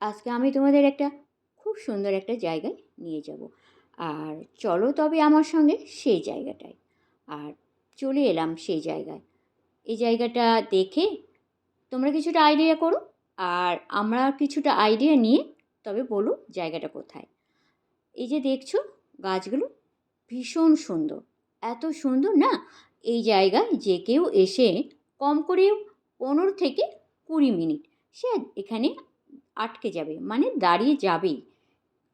আজকে আমি তোমাদের একটা খুব সুন্দর একটা জায়গায় নিয়ে যাব। আর চলো তবে আমার সঙ্গে সেই জায়গাটায়। আর চলে এলাম সেই জায়গায়। এই জায়গাটা দেখে তোমরা কিছুটা আইডিয়া করো, আর আমরা কিছুটা আইডিয়া নিয়ে তবে বলো জায়গাটা কোথায়। এই যে দেখছ গাছগুলো ভীষণ সুন্দর। এত সুন্দর না? এই জায়গায় যে কেউ এসে কম করেও পনেরো থেকে কুড়ি মিনিট, সে এখানে আটকে যাবে মানে দাঁড়িয়ে যাবেই।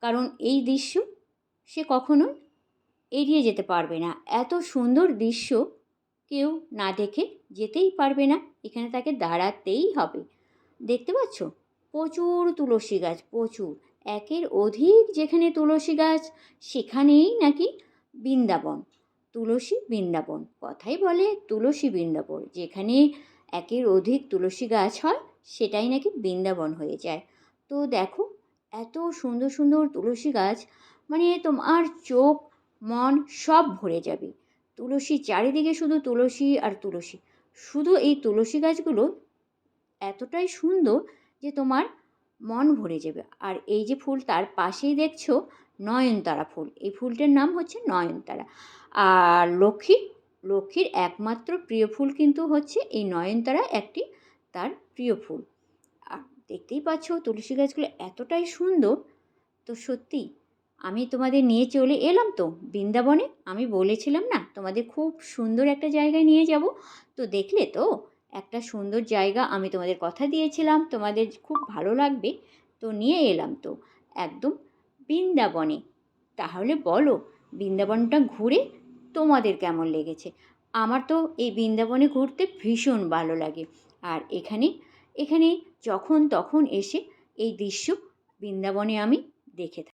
কারণ এই দৃশ্য সে কখনোই এড়িয়ে যেতে পারবে না। এত সুন্দর দৃশ্য কেউ না দেখে যেতেই পারবে না, এখানে তাকে দাঁড়াতেই হবে। দেখতে পাচ্ছ? প্রচুর তুলসী গাছ, প্রচুর। একের অধিক যেখানে তুলসী গাছ, সেখানেই নাকি বৃন্দাবন। তুলসী বৃন্দাবন, কথাই বলে তুলসী বৃন্দাবন। যেখানে একের অধিক তুলসী গাছ হয়, সেটাই নাকি বৃন্দাবন হয়ে যায়। তো দেখো, এত সুন্দর সুন্দর তুলসী গাছ মানে তোমার চোখ, মন সব ভরে যাবে। তুলসী চারিদিকে শুধু তুলসী আর তুলসী। শুধু এই তুলসী গাছগুলো এতটাই সুন্দর যে তোমার মন ভরে যাবে। আর এই যে ফুল, তার পাশেই দেখছ নয়নতারা ফুল। এই ফুলটার নাম হচ্ছে নয়নতারা। আর লক্ষ্মী, লক্ষ্মীর একমাত্র প্রিয় ফুল কিন্তু হচ্ছে এই নয়নতারা, একটি তার প্রিয় ফুল। আর দেখতেই পাচ্ছ তুলসী গাছগুলো এতটাই সুন্দর। তো সত্যি, আমি তোমাদের নিয়ে চলে এলাম তো বৃন্দাবনে। আমি বলেছিলাম না, তোমাদের খুব সুন্দর একটা জায়গায় নিয়ে যাব। তো দেখলে তো, একটা সুন্দর জায়গা আমি তোমাদের কথা দিয়েছিলাম, তোমাদের খুব ভালো লাগবে। তো নিয়ে এলাম তো একদম বৃন্দাবনে। তাহলে বলো, বৃন্দাবনটা ঘুরে তোমাদের কেমন লেগেছে? আমার তো এই বৃন্দাবনে ঘুরতে ভীষণ ভালো লাগে। আর এখানে এখানে যখন তখন এসে এই দৃশ্য বৃন্দাবনে আমি দেখে থাকি।